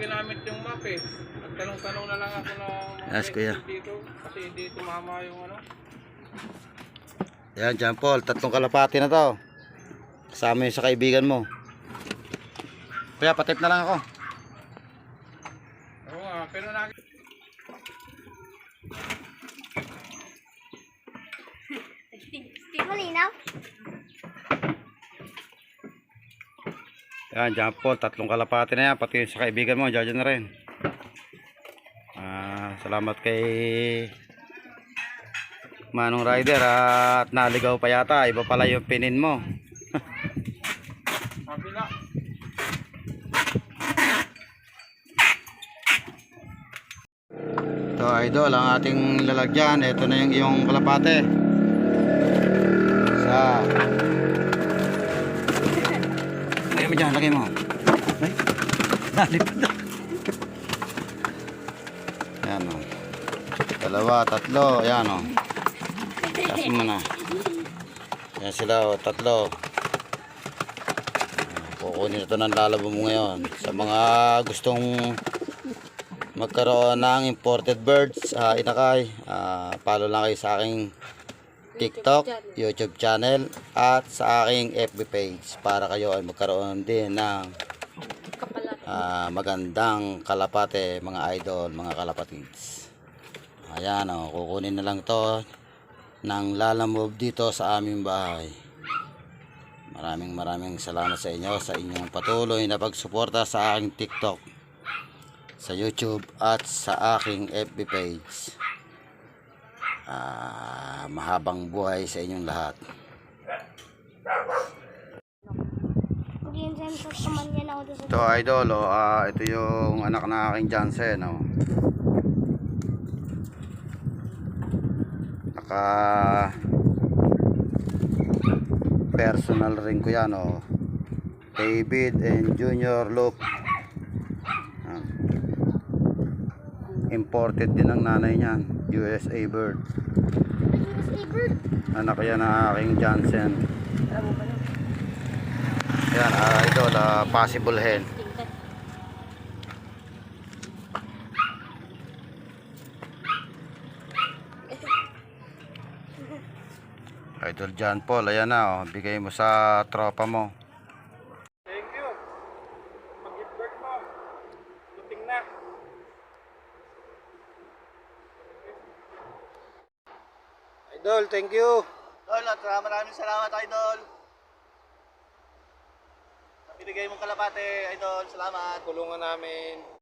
ginamit yung map eh. Nagtanong-tanong na lang ako ng mga Yes, kuya. dito. Kasi hindi tumama yung ano. Yan, John Paul. Tatlong kalapati na to. Kasama yun sa kaibigan mo. Kuya, patip na lang ako. Oo nga, pero nag... Steve Malinaw? Yan, John Paul. Tatlong kalapati na yan. Pati sa kaibigan mo. Diyan na rin. Ah, salamat kay Manong Rider at naligaw pa yata. Iba pala yung pinin mo. Ito idol, ang ating lalagyan. Ito na yung iyong kalapate. Sa... Dyan, lagay mo. Ay, nalipad na. Yan o. Dalawa, tatlo. Yan o. Taas mo na. Yan sila o, tatlo. Kukunin ito ng lalabo mo ngayon. Sa mga gustong magkaroon ng imported birds sa Inakay. Ah, follow lang kayo sa aking TikTok, YouTube channel at sa aking FB page para kayo ay magkaroon din ng ah, magandang kalapate mga idol, mga kalapatids. Ayan o, kukunin na lang to ng lalamove dito sa aming bahay. Maraming maraming salamat sa inyo sa inyong patuloy na pagsuporta sa aking TikTok sa YouTube at sa aking FB page. Ah, mahabang buhay sa inyong lahat. Ito idol, oh, ah, ito yung anak na aking Jansen, oh. Naka personal ring ko yan, oh. David and Junior Luke. Imported din ng nanay niyan, USA bird. Steve Anak yan ng aking Jansen. Yan, ah, idol, ah, possible hen. Idol John Paul, ayan na, oh, bigay mo sa tropa mo. Thank you. Mag-gift bird mo. Duting na. Idol, thank you. Idol, at maraming salamat, Idol. Binigay mong kalapate, Idol. Salamat. Tulungan namin.